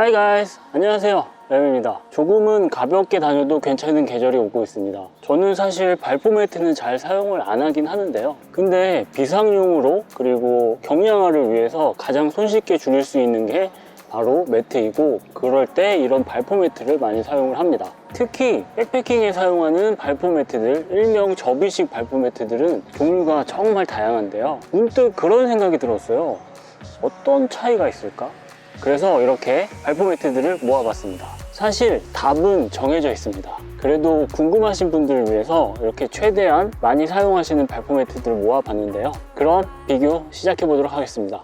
Hi guys. 안녕하세요. 램입니다. 조금은 가볍게 다녀도 괜찮은 계절이 오고 있습니다. 저는 사실 발포 매트는 잘 사용을 안 하긴 하는데요. 근데 비상용으로 그리고 경량화를 위해서 가장 손쉽게 줄일 수 있는 게 바로 매트이고 그럴 때 이런 발포 매트를 많이 사용을 합니다. 특히 백패킹에 사용하는 발포 매트들 일명 접이식 발포 매트들은 종류가 정말 다양한데요. 문득 그런 생각이 들었어요. 어떤 차이가 있을까? 그래서 이렇게 발포 매트들을 모아봤습니다. 사실 답은 정해져 있습니다. 그래도 궁금하신 분들을 위해서 이렇게 최대한 많이 사용하시는 발포 매트들을 모아봤는데요. 그럼 비교 시작해 보도록 하겠습니다.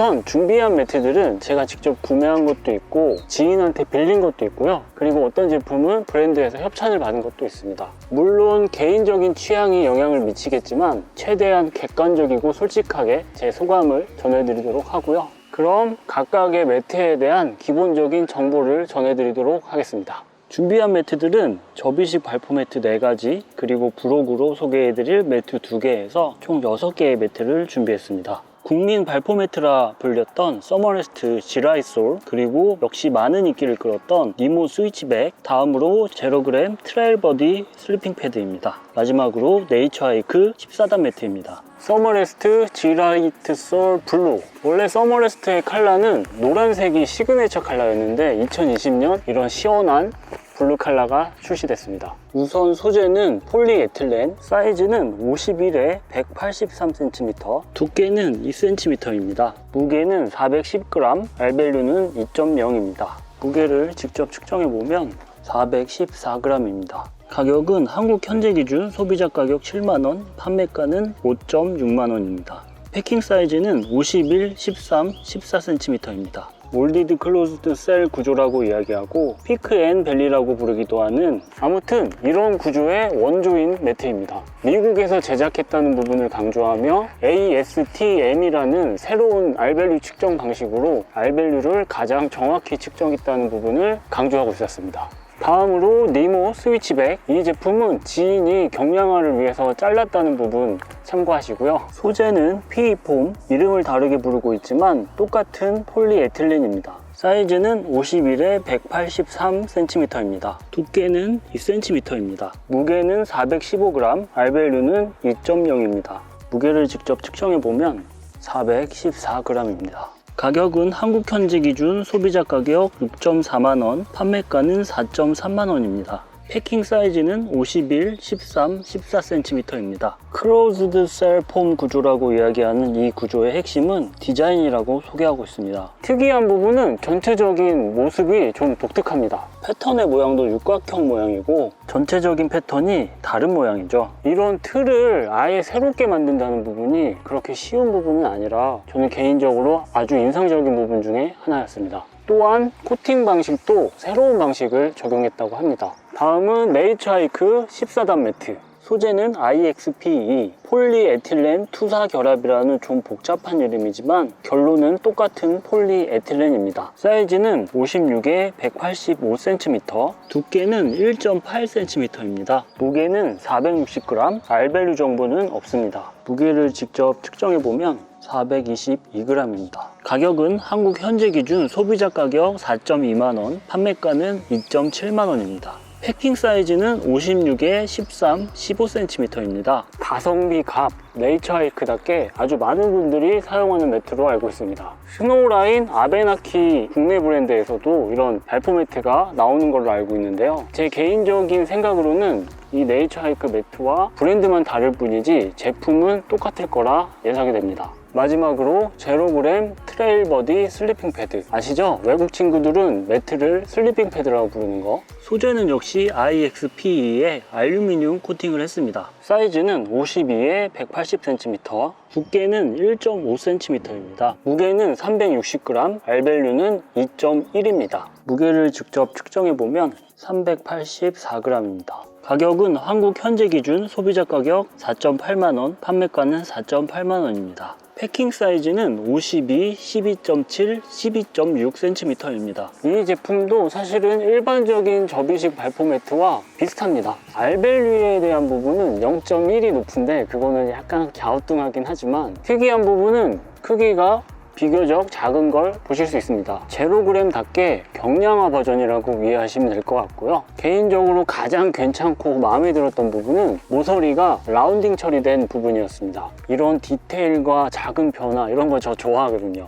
우선 준비한 매트들은 제가 직접 구매한 것도 있고 지인한테 빌린 것도 있고요. 그리고 어떤 제품은 브랜드에서 협찬을 받은 것도 있습니다. 물론 개인적인 취향이 영향을 미치겠지만 최대한 객관적이고 솔직하게 제 소감을 전해드리도록 하고요. 그럼 각각의 매트에 대한 기본적인 정보를 전해드리도록 하겠습니다. 준비한 매트들은 접이식 발포 매트 4가지 그리고 브로그로 소개해드릴 매트 2개에서 총 6개의 매트를 준비했습니다 국민 발포 매트라 불렸던 서머레스트 지라이솔 그리고 역시 많은 인기를 끌었던 니모 스위치백 다음으로 제로그램 트레일버디 슬리핑 패드입니다. 마지막으로 네이처 하이크 14단 매트입니다. 서머레스트 지라이트 솔 블루. 원래 서머레스트의 컬러는 노란색이 시그네처 컬러였는데 2020년 이런 시원한 블루 컬러가 출시됐습니다. 우선 소재는 폴리에틸렌, 사이즈는 51에 183cm, 두께는 2cm입니다. 무게는 410g, 알밸류는 2.0입니다. 무게를 직접 측정해 보면 414g입니다. 가격은 한국 현재 기준 소비자 가격 7만원, 판매가는 5.6만원입니다. 패킹 사이즈는 51, 13, 14cm입니다. 몰디드 클로즈드 셀 구조라고 이야기하고 피크 앤 벨리라고 부르기도 하는 아무튼 이런 구조의 원조인 매트입니다. 미국에서 제작했다는 부분을 강조하며 ASTM이라는 새로운 알밸류 측정 방식으로 알밸류를 가장 정확히 측정했다는 부분을 강조하고 있었습니다. 다음으로 니모 스위치백. 이 제품은 지인이 경량화를 위해서 잘랐다는 부분 참고하시고요. 소재는 PE폼 이름을 다르게 부르고 있지만 똑같은 폴리에틸렌입니다. 사이즈는 51에 183cm입니다. 두께는 2cm입니다. 무게는 415g 알밸류는 2.0입니다. 무게를 직접 측정해 보면 414g입니다 가격은 한국 현재 기준 소비자 가격 6.4만원, 판매가는 4.3만원입니다. 패킹 사이즈는 51, 13, 14cm입니다. 크로즈드 셀 폼 구조라고 이야기하는 이 구조의 핵심은 디자인이라고 소개하고 있습니다. 특이한 부분은 전체적인 모습이 좀 독특합니다. 패턴의 모양도 육각형 모양이고 전체적인 패턴이 다른 모양이죠. 이런 틀을 아예 새롭게 만든다는 부분이 그렇게 쉬운 부분은 아니라 저는 개인적으로 아주 인상적인 부분 중에 하나였습니다. 또한 코팅 방식도 새로운 방식을 적용했다고 합니다. 다음은 네이처 하이크 14단 매트. 소재는 IXPE, 폴리에틸렌 투사 결합이라는 좀 복잡한 이름이지만 결론은 똑같은 폴리에틸렌입니다. 사이즈는 56에 185cm, 두께는 1.8cm입니다. 무게는 460g, 알밸류 정보는 없습니다. 무게를 직접 측정해 보면 422g입니다. 가격은 한국 현재 기준 소비자 가격 4.2만원, 판매가는 2.7만원입니다. 패킹 사이즈는 56에 13, 15cm입니다. 가성비 값, 네이처 하이크답게 아주 많은 분들이 사용하는 매트로 알고 있습니다. 스노우라인 아베나키 국내 브랜드에서도 이런 발포 매트가 나오는 걸로 알고 있는데요. 제 개인적인 생각으로는 이 네이처 하이크 매트와 브랜드만 다를 뿐이지 제품은 똑같을 거라 예상이 됩니다. 마지막으로 제로그램 트레일 버디 슬리핑 패드. 아시죠? 외국 친구들은 매트를 슬리핑 패드라고 부르는 거. 소재는 역시 IXPE에 알루미늄 코팅을 했습니다. 사이즈는 52에 180cm 두께는 1.5cm입니다. 무게는 360g 알밸류는 2.1입니다. 무게를 직접 측정해 보면 384g입니다. 가격은 한국 현재 기준 소비자 가격 4.8만원, 판매가는 4.8만원입니다. 패킹 사이즈는 52, 12.7, 12.6cm입니다. 이 제품도 사실은 일반적인 접이식 발포 매트와 비슷합니다. 알벨류에 대한 부분은 0.1이 높은데 그거는 약간 갸우뚱하긴 하지만 특이한 부분은 크기가 비교적 작은 걸 보실 수 있습니다. 제로그램답게 경량화 버전이라고 이해하시면 될 것 같고요. 개인적으로 가장 괜찮고 마음에 들었던 부분은 모서리가 라운딩 처리된 부분이었습니다. 이런 디테일과 작은 변화 이런 거 저 좋아하거든요.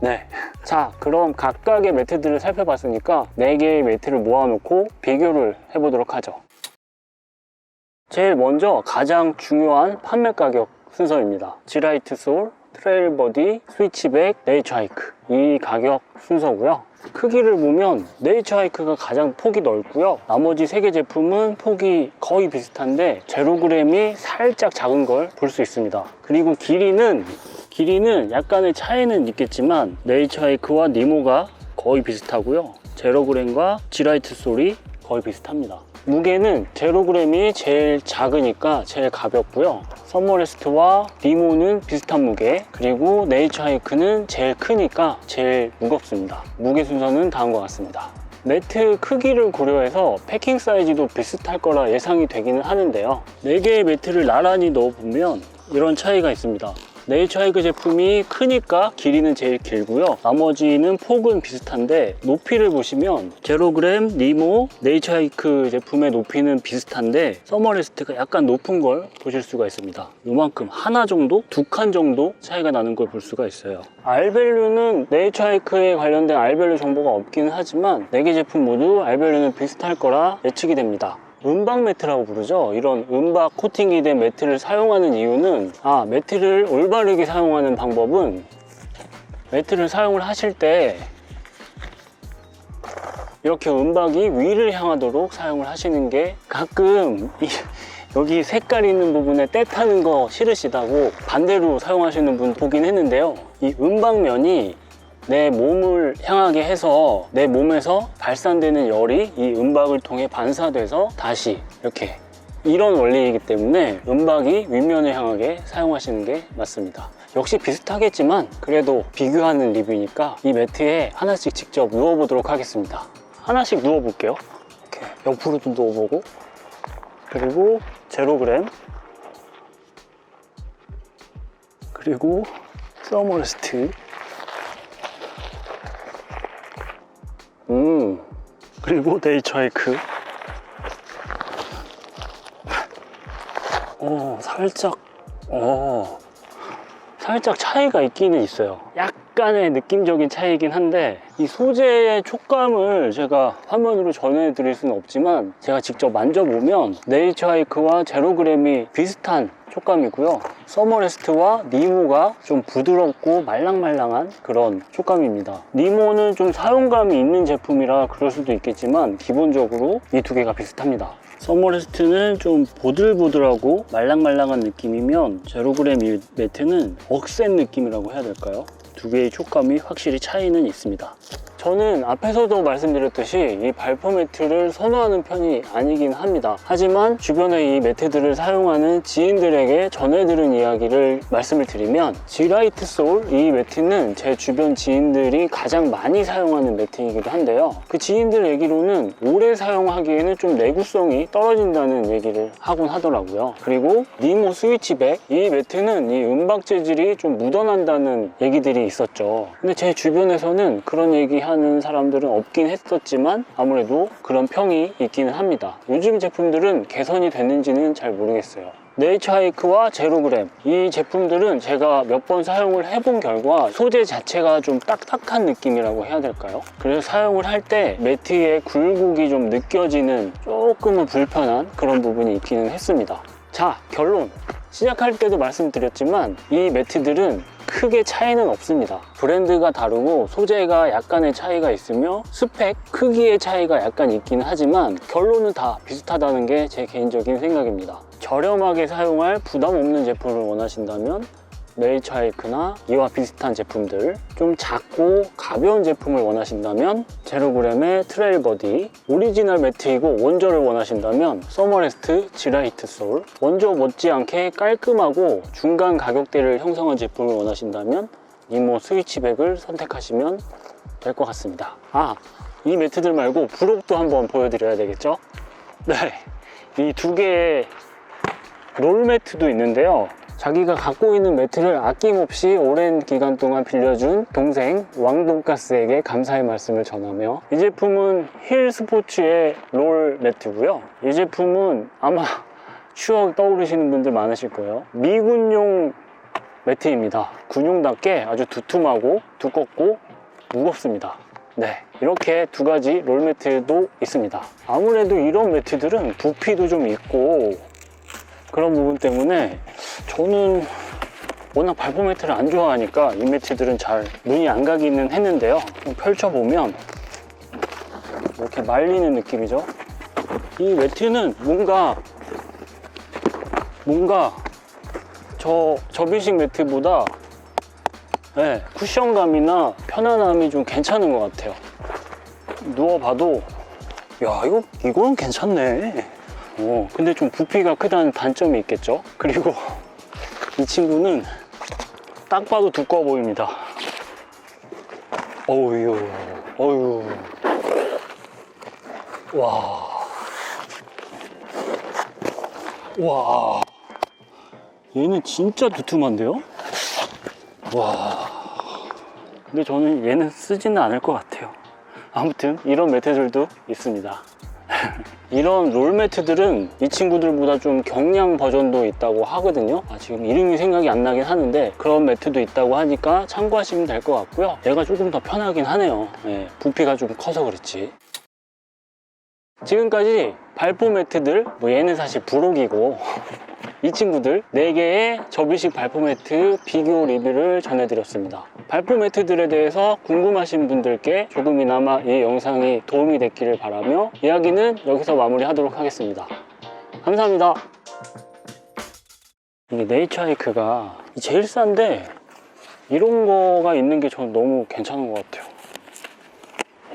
네. 자, 그럼 각각의 매트들을 살펴봤으니까 4개의 매트를 모아놓고 비교를 해보도록 하죠. 제일 먼저 가장 중요한 판매 가격 순서입니다. 지라이트 소울, 트레일 버디, 스위치백, 네이처 하이크 이 가격 순서고요. 크기를 보면 네이처 하이크가 가장 폭이 넓고요. 나머지 세개 제품은 폭이 거의 비슷한데 제로그램이 살짝 작은 걸 볼 수 있습니다. 그리고 길이는 길이는 약간의 차이는 있겠지만 네이처 하이크와 니모가 거의 비슷하고요. 제로그램과 지라이트 솔이 거의 비슷합니다. 무게는 제로그램이 제일 작으니까 제일 가볍고요. 서머레스트와 니모는 비슷한 무게 그리고 네이처 하이크는 제일 크니까 제일 무겁습니다. 무게 순서는 다음과 같습니다. 매트 크기를 고려해서 패킹 사이즈도 비슷할 거라 예상이 되기는 하는데요. 4개의 매트를 나란히 넣어보면 이런 차이가 있습니다. 네이처 하이크 제품이 크니까 길이는 제일 길고요. 나머지는 폭은 비슷한데 높이를 보시면 제로그램, 니모, 네이처 하이크 제품의 높이는 비슷한데 서머레스트가 약간 높은 걸 보실 수가 있습니다. 요만큼 하나 정도, 두 칸 정도 차이가 나는 걸 볼 수가 있어요. 알밸류는 네이처 하이크에 관련된 알밸류 정보가 없기는 하지만 4개 제품 모두 알밸류는 비슷할 거라 예측이 됩니다. 은박 매트라고 부르죠. 이런 은박 코팅이 된 매트를 사용하는 이유는 아 매트를 올바르게 사용하는 방법은 매트를 사용을 하실 때 이렇게 은박이 위를 향하도록 사용을 하시는 게 가끔 이- 여기 색깔 있는 부분에 때 타는 거 싫으시다고 반대로 사용하시는 분 보긴 했는데요. 이 은박면이 내 몸을 향하게 해서 내 몸에서 발산되는 열이 이 은박을 통해 반사돼서 다시 이렇게 이런 원리이기 때문에 은박이 윗면을 향하게 사용하시는 게 맞습니다. 역시 비슷하겠지만 그래도 비교하는 리뷰니까 이 매트에 하나씩 직접 누워보도록 하겠습니다. 하나씩 누워볼게요. 이렇게 옆으로도 누워보고 그리고 제로그램 그리고 서머레스트 그리고 네이처 하이크. 어 살짝 어 살짝 차이가 있기는 있어요. 약간의 느낌적인 차이긴 한데 이 소재의 촉감을 제가 화면으로 전해드릴 수는 없지만 제가 직접 만져보면 네이처 하이크와 제로그램이 비슷한 촉감이고요 서머레스트와 니모가 좀 부드럽고 말랑말랑한 그런 촉감입니다 니모는 좀 사용감이 있는 제품이라 그럴 수도 있겠지만 기본적으로 이 두 개가 비슷합니다 서머레스트는 좀 보들보들하고 말랑말랑한 느낌이면 제로그램 이 매트는 억센 느낌이라고 해야 될까요? 두 개의 촉감이 확실히 차이는 있습니다. 저는 앞에서도 말씀드렸듯이 이 발포 매트를 선호하는 편이 아니긴 합니다. 하지만 주변에 이 매트들을 사용하는 지인들에게 전해들은 이야기를 말씀을 드리면 지라이트 소울 이 매트는 제 주변 지인들이 가장 많이 사용하는 매트이기도 한데요. 그 지인들 얘기로는 오래 사용하기에는 좀 내구성이 떨어진다는 얘기를 하곤 하더라고요. 그리고 니모 스위치백 이 매트는 이 은박 재질이 좀 묻어난다는 얘기들이 있었죠. 근데 제 주변에서는 그런 얘기 하는 사람들은 없긴 했었지만 아무래도 그런 평이 있기는 합니다. 요즘 제품들은 개선이 됐는지는 잘 모르겠어요. 네이처 하이크와 제로그램 이 제품들은 제가 몇 번 사용을 해본 결과 소재 자체가 좀 딱딱한 느낌이라고 해야 될까요? 그래서 사용을 할 때 매트의 굴곡이 좀 느껴지는 조금은 불편한 그런 부분이 있기는 했습니다. 자 결론 시작할 때도 말씀드렸지만 이 매트들은 크게 차이는 없습니다. 브랜드가 다르고 소재가 약간의 차이가 있으며 스펙, 크기의 차이가 약간 있긴 하지만 결론은 다 비슷하다는 게 제 개인적인 생각입니다. 저렴하게 사용할 부담 없는 제품을 원하신다면 네이처하이크나 이와 비슷한 제품들 좀 작고 가벼운 제품을 원하신다면 제로그램의 트레일 버디 오리지널 매트이고 원조를 원하신다면 서머레스트 지라이트 솔. 원조 못지않게 깔끔하고 중간 가격대를 형성한 제품을 원하신다면 이모 스위치백을 선택하시면 될 것 같습니다. 아 이 매트들 말고 부록도 한번 보여드려야 되겠죠? 네 이 두 개의 롤 매트도 있는데요. 자기가 갖고 있는 매트를 아낌없이 오랜 기간 동안 빌려준 동생 왕돈가스에게 감사의 말씀을 전하며 이 제품은 힐 스포츠의 롤 매트고요. 이 제품은 아마 추억 떠오르시는 분들 많으실 거예요. 미군용 매트입니다. 군용답게 아주 두툼하고 두껍고 무겁습니다. 네, 이렇게 두 가지 롤 매트도 있습니다. 아무래도 이런 매트들은 부피도 좀 있고 그런 부분 때문에 저는 워낙 발포 매트를 안 좋아하니까 이 매트들은 잘 눈이 안 가기는 했는데요. 좀 펼쳐보면 이렇게 말리는 느낌이죠. 이 매트는 뭔가 뭔가 저 접이식 매트보다 네, 쿠션감이나 편안함이 좀 괜찮은 것 같아요. 누워봐도 야 이거 이거는 괜찮네. 어, 근데 좀 부피가 크다는 단점이 있겠죠. 그리고 이 친구는 딱 봐도 두꺼워 보입니다. 어우유, 어유, 와, 와, 얘는 진짜 두툼한데요? 와, 근데 저는 얘는 쓰지는 않을 것 같아요. 아무튼 이런 매트들도 있습니다. 이런 롤 매트들은 이 친구들보다 좀 경량 버전도 있다고 하거든요. 아, 지금 이름이 생각이 안 나긴 하는데 그런 매트도 있다고 하니까 참고하시면 될 것 같고요. 얘가 조금 더 편하긴 하네요. 예, 부피가 좀 커서 그렇지. 지금까지 발포 매트들, 뭐 얘는 사실 부록이고 이 친구들 4개의 접이식 발포 매트 비교 리뷰를 전해드렸습니다. 발포 매트들에 대해서 궁금하신 분들께 조금이나마 이 영상이 도움이 됐기를 바라며 이야기는 여기서 마무리하도록 하겠습니다. 감사합니다. 이게 네이처하이크가 제일 싼데 이런 거가 있는 게 저는 너무 괜찮은 것 같아요.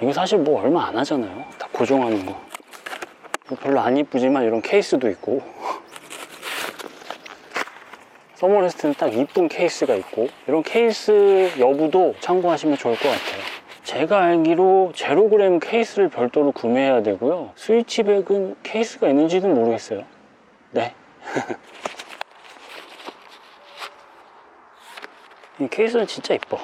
이거 사실 뭐 얼마 안 하잖아요. 다 고정하는 거. 별로 안 이쁘지만 이런 케이스도 있고. 서머레스트는 딱 이쁜 케이스가 있고. 이런 케이스 여부도 참고하시면 좋을 것 같아요. 제가 알기로 제로그램 케이스를 별도로 구매해야 되고요. 스위치백은 케이스가 있는지는 모르겠어요. 네. 이 케이스는 진짜 이뻐